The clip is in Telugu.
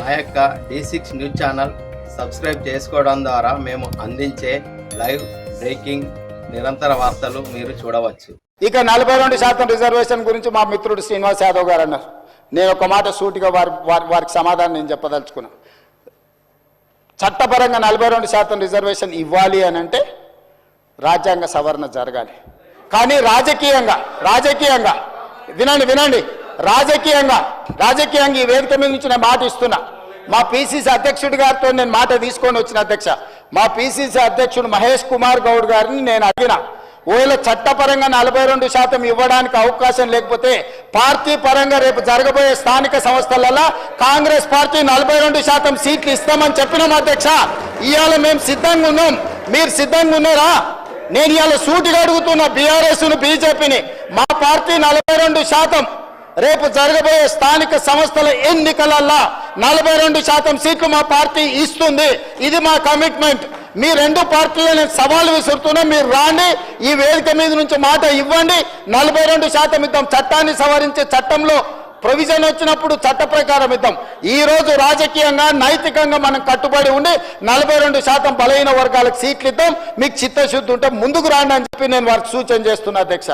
మా యొక్క D six news channel subscribe చేసుకోవడం ద్వారా మేము అందించే లైవ్ బ్రేకింగ్ నిరంతర వార్తలు మీరు చూడవచ్చు. ఇక నలభై రెండు శాతం రిజర్వేషన్ గురించి మా మిత్రుడు శ్రీనివాస్ యాదవ్ గారు అన్నారు. నేను ఒక మాట సూటిగా వారి వారి వారికి సమాధానం నేను చెప్పదలుచుకున్నా. చట్టపరంగా నలభై రెండు శాతం రిజర్వేషన్ ఇవ్వాలి అని అంటే రాజ్యాంగ సవరణ జరగాలి. కానీ రాజకీయంగా రాజకీయంగా వినండి వినండి. రాజకీయంగా రాజకీయంగా ఈ వేదిక మీద నుంచి నేను మాట ఇస్తున్నా. మా పిసిసి అధ్యక్షుడి గారితో నేను మాట తీసుకొని వచ్చిన అధ్యక్ష మా పిసిసి అధ్యక్షుడు మహేష్ కుమార్ గౌడ్ గారిని నేను అడిగిన ఓల చట్టపరంగా నలభై రెండు శాతం ఇవ్వడానికి అవకాశం లేకపోతే పార్టీ పరంగా రేపు జరగబోయే స్థానిక సంస్థలలో కాంగ్రెస్ పార్టీ నలభై రెండు శాతం సీట్లు ఇస్తామని చెప్పినాం అధ్యక్ష. ఇవాళ మేము సిద్ధంగా ఉన్నాం. మీరు సిద్ధంగా ఉన్నారా? నేను ఇవాళ సూటిగా అడుగుతున్న బీఆర్ఎస్ బీజేపీని మా పార్టీ నలభై రెండు శాతం రేపు జరగబోయే స్థానిక సంస్థల ఎన్నికలల్లా నలభై రెండు శాతం సీట్లు మా పార్టీ ఇస్తుంది. ఇది మా కమిట్మెంట్. మీ రెండు పార్టీలు నేను సవాలు విసురుతున్నా. మీరు రాండి. ఈ వేదిక మీద నుంచి మాట ఇవ్వండి. నలభై రెండు శాతం ఇద్దాం. చట్టాన్ని సవరించే చట్టంలో ప్రొవిజన్ వచ్చినప్పుడు చట్ట ప్రకారం ఇద్దాం. ఈ రోజు రాజకీయంగా నైతికంగా మనం కట్టుబడి ఉండి నలభై రెండు శాతం బలహీన వర్గాలకు సీట్లు ఇద్దాం. మీకు చిత్తశుద్ధి ఉంటే ముందుకు రాండి అని చెప్పి నేను వారికి సూచన చేస్తున్నా అధ్యక్ష.